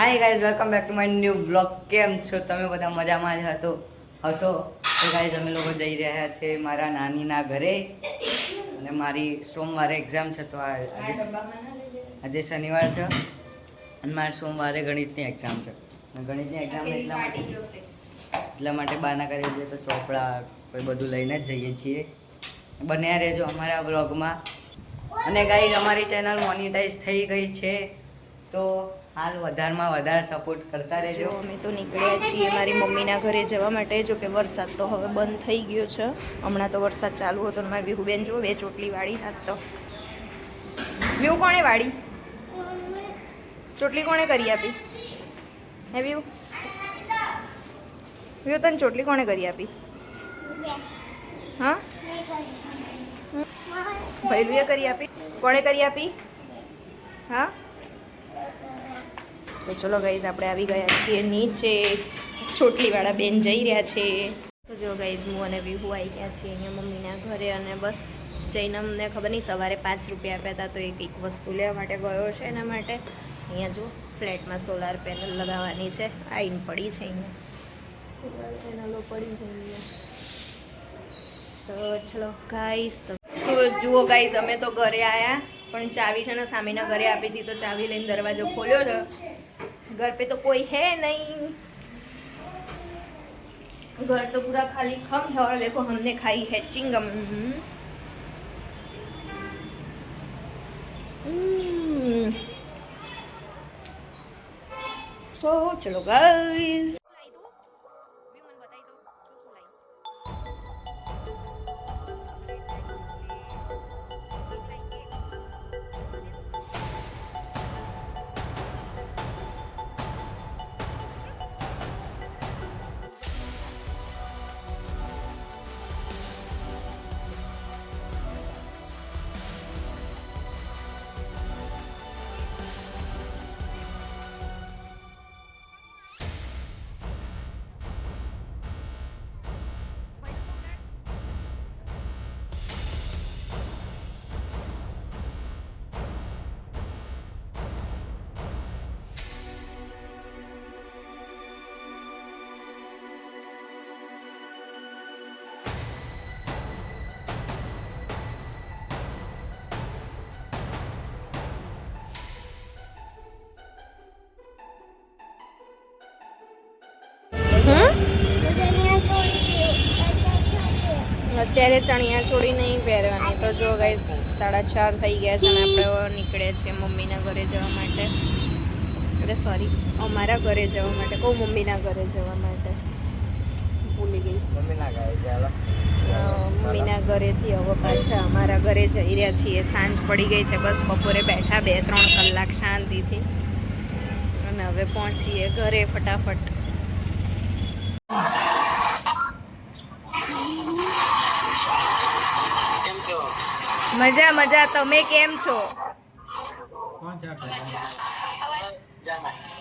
Hi guys welcome back to my new blog કેમ છો? તમે બધા મજામાં જ હતો હશો? તો ગાઈઝ અમે લોકો જઈ રહ્યા છે મારા નાનીના ઘરે. અને મારી સોમવારે એક્ઝામ છે તો આજે આજે શનિવાર છે. અને મારે સોમવારે ગણિતની એક્ઝામ છે. અને ગણિતની એક્ઝામ એટલા માટે એટલા માટે બાના કરી દઈએ તો ચોપડા કોઈ બધું લઈને જ જઈએ છીએ. બન્યા રહેજો અમારા બ્લોગમાં અને ગાઈઝ અમારી ચેનલ મોનિટાઈઝ થઈ ગઈ છે. તો હાલ વધારમાં વધારે સપોર્ટ કરતા રહેજો. અમે તો નીકળ્યા છીએ મારી મમ્મીના ઘરે જવા માટે. જો કે વરસાદ તો હવે બંધ થઈ ગયો છે. હમણાં તો વરસાદ ચાલુ હતો મારી વિહુબેન જો બે ચોટલી વાળી હાથ તો. વ્યુ કોણે વાળી? ચોટલી કોણે કરી આપી? હે વ્યુ? વ્યુ તને ચોટલી કોણે કરી આપી? હા? ભૈલુએ કરી આપી? કોણે કરી આપી? હા? તો ચલો ગાઈઝ આપણે આવી ગયા છીએ નીચે. ચોટલીવાળા બેન જઈ રહ્યા છે. તો જો ગાઈઝ હું અને વિહુ આવી ગયા છીએ અહીંયા મમ્મીના ઘરે અને બસ જઈને અમને ખબર નહીં સવારે પાંચ રૂપિયા આપ્યા હતા તો એક એક વસ્તુ લેવા માટે ગયો છે એના માટે. અહીંયા જો ફ્લેટમાં સોલાર પેનલ લગાવવાની છે. આઈન પડી છે અહીંયા. સોલાર પેનલો પડી છે તો ચલો ગાઈઝ તો જુઓ ગાઈઝ અમે તો ઘરે આવ્યા પણ ચાવી છે ને સામેના ઘરે આપી હતી તો ચાવી લઈને દરવાજો ખોલ્યો છે घर पे तो कोई है नहीं। घर तो पूरा खाली खम है और देखो हमने खाई है चिंगम। सो चलो गाइस અત્યારે ચણિયા ચોળી નહીં પહેરવાની. તો જો ગાઈસ સાડા ચાર થઈ ગયા છે અને આપણે નીકળ્યા છીએ મમ્મીના ઘરે જવા માટે. એટલે સોરી અમારા ઘરે જવા માટે. કહું મમ્મીના ઘરે જવા માટે. ભૂલી ગઈ. મમ્મીના ઘરેથી હવે પાછા અમારા ઘરે જઈ રહ્યા છીએ. સાંજ પડી ગઈ છે બસ બપોરે બેઠા બે ત્રણ કલાક શાંતિથી. અને હવે પહોંચીએ ઘરે ફટાફટ. મજા મજા. તમે કેમ છો?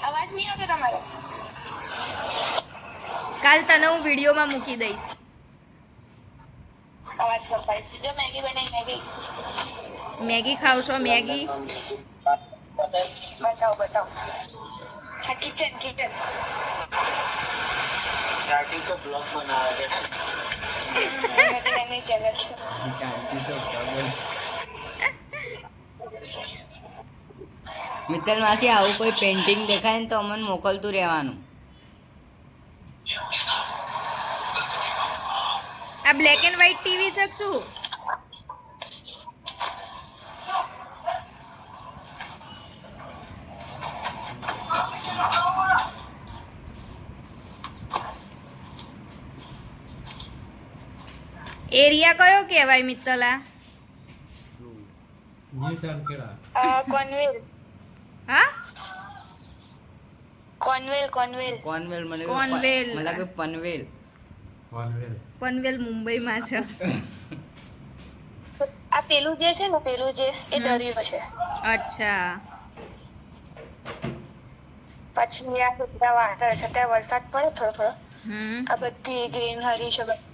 અવાજ નહીં આવતો તમારો. કાલ તને હું વિડીયોમાં મૂકી દઈશ. અવાજ કપાય છે. જો મેગી બનાવી મેગી. Maggi ખાવશો Maggi? બતાવો બતાવો. હા કિચન કિચન એની બનાવે છે મિત્તલ માસી આવું કોઈ પેન્ટિંગ દેખાય ને તો અમને મોકલતું રહેવાનું. આ બ્લેક એન્ડ વ્હાઈટ ટીવી છે એરિયા કયો કહેવાય મિત્તલા? કોનવેલ. હા? કોનવેલ કોનવેલ. કોનવેલ મને કોનવેલ. મને લાગે પનવેલ. પનવેલ મુંબઈમાં છે. આ પેલું જે છે ને પેલું જે એ દરિયો છે. અચ્છા. પછી આ બધા વાદળ છે ત્યાં વરસાદ પડે થોડો થોડો. હમ. આ બધી ગ્રીન હરી છે બધી.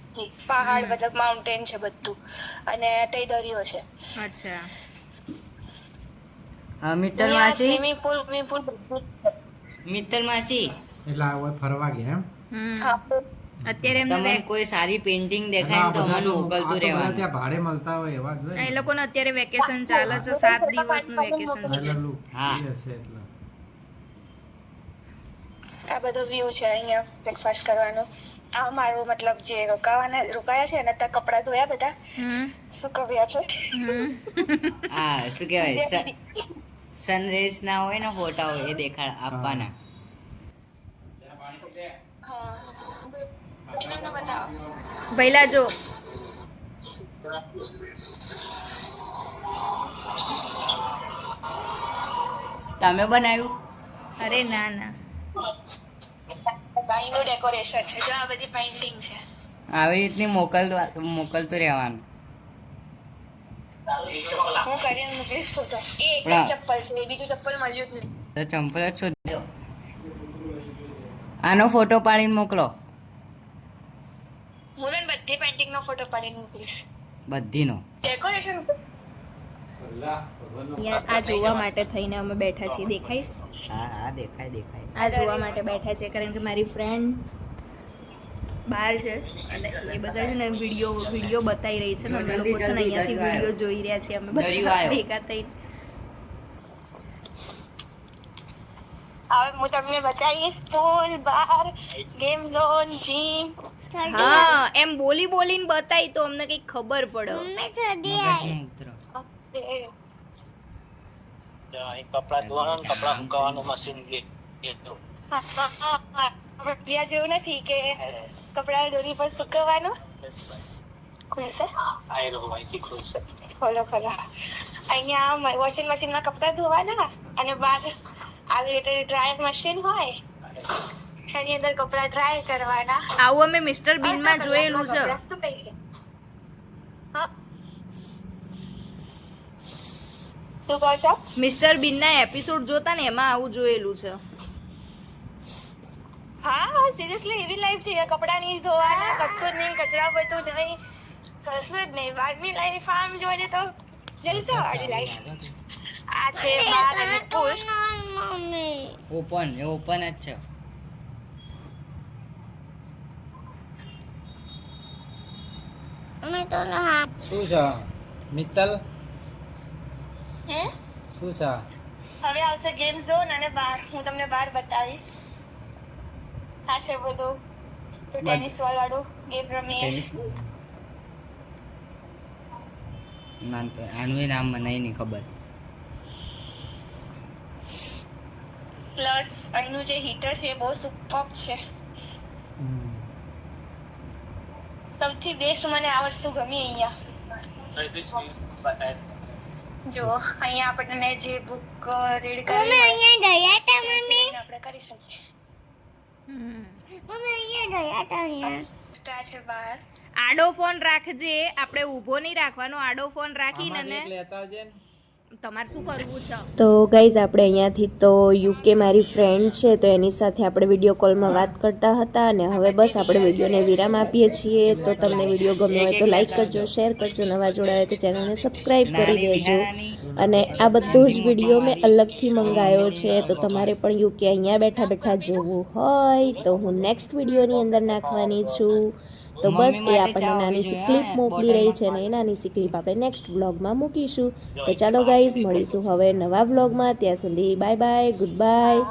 પહાડ મતલબ માઉન્ટેન છે બધું. અને તે દરિયો છે. અચ્છા. હા મિત્તલ માસી? Swimming pool swimming pool. Mittal માસી? એટલે આવો ફરવા ગયા એમ? હા. અત્યારે એમને તમને કોઈ સારી પેઇન્ટિંગ દેખાય ને તો અમને મોકલતું રહેવાનું. ત્યાં ભાડે મળતા હોય એવા જ હોય એ ને. લોકોને અત્યારે વેકેશન ચાલે છે સાત દિવસનું વેકેશન છે. હા. હશે એટલે. આ બધો વ્યૂ છે અહીંયા બ્રેકફાસ્ટ કરવાનો. આ મારું મતલબ જે રોકાવાના રોકાયા છે ને ત્યાં કપડાં ધોયા બધા. હમ. સુકવ્યા છે? હા શું કહેવાય? સનરેઝ ના હોય ને ફોટા હોય એ દેખાડ આપવાના. ભઈલા જો. તમે બનાવ્યું? અરે ના ના. બાઈનું ડેકોરેશન છે. જો આ બધી પેઇન્ટિંગ છે. આવી રીતની મોકલ મોકલતું રહેવાનું. હું કરીને મોકલીશ ફોટો એ એક ચપ્પલ છે. બીજું ચપ્પલ મળ્યું જ નહીં. ચંપલ જ શોધી આનો ફોટો પાડીને મોકલો. હું તને બધી પેન્ટિંગ નો ફોટો પાડીને મોકલીશ. બધીનો. ડેકોરેશન આ જોવા માટે થઈને અમે બેઠા છીએ. દેખાઈશ હા હા દેખાય દેખાય. આ જોવા માટે બેઠા છે કારણ કે મારી ફ્રેન્ડ બહાર છે અને એ બધા છે ને વીડિયો વીડિયો બતાવી રહી છે ને અમે લોકો છે ને અહીંયાથી વીડિયો જોઈ રહ્યા છીએ. અમે બધા ભેગા થઈને. હવે હું તમને બતાવીશ pool bar game zone gym હા એમ બોલી બોલીને બતાવી તો અમને કઈ ખબર પડે. કપડા ધોવાનું કપડા સુકવવાનું મશીન ત્યાં જેવું નથી કે કપડા દોરી પર સુકવવાનું ખુલશે ખુલશે ખોલો ખોલો અહીંયા વોશિંગ મશીનમાં કપડા ધોવાના અને બાદ આવી રીતે ડ્રાયર મશીન હોય એની અંદર કપડા ડ્રાય કરવાના આવું અમે મિસ્ટર બીનમાં જોયેલું છે હા શું કહો છો મિસ્ટર બીનના એપિસોડ જોતા ને એમાં આવું જોયેલું છે. હા સિરિયસલી એવી લાઈફ છે કપડાં નહીં ધોવાના કશું જ નહીં કચરા બધું નહીં કશું જ નહીં. બહારની લાઈફ આમ જોઈએ તો જલસા વાળી લાઈફ આ છે બાર અને પુલ ઓપન એ ઓપન જ છે. શું છે? મિત્તલ? હે? શું છે? હવે આવશે ગેમ ઝોન અને બાર. હું તમને બાર બતાવીશ. આ છે બધું ટેનિસ બોલ વાળું ગેમ રમીએ. ટેનિસ તો આનું નામ મને નહીં ખબર. પ્લસ અહીંનું જે હીટર છે એ બહુ સુપર છે. સૌથી બેસ્ટ મને આ વસ્તુ ગમી અહીંયા. જો અહીંયા આપણને જે બુક રીડ કરવી મમ્મી. આપણે કરી શકીએ. Extra છે બહાર. આડો ફોન રાખજે આપણે ઊભો નહીં રાખવાનો આડો ફોન રાખીને લેતા આવજે ને. તમારે શું કરવું છે? તો ગાઈઝ આપણે અહીંયાથી તો યુકે મારી ફ્રેન્ડ છે તો એની સાથે આપણે વીડિયો કોલમાં વાત કરતા હતા અને હવે બસ આપણે વિડીયોને વિરામ આપીએ છીએ. તો તમને વીડિયો ગમ્યો હોય તો લાઈક કરજો શેર કરજો નવા જોડાયો તો ચેનલને સબસ્ક્રાઈબ કરી દેજો. અને આ બધો જ વીડિયો મેં અલગથી મંગાવ્યો છે તો તમારે પણ યુકે અહીંયા બેઠા બેઠા જોવું હોય. તો હું નેક્સ્ટ વિડીયોની અંદર નાખવાની છું. તો બસ એ આપણને નાની સી ક્લિપ મોકલી રહી છે ને એ નાની સી ક્લિપ આપણે નેક્સ્ટ બ્લોગમાં મૂકીશું. તો ચાલો ગાઈઝ મળીશું હવે નવા વ્લોગમાં ત્યાં સુધી બાય બાય ગુડ બાય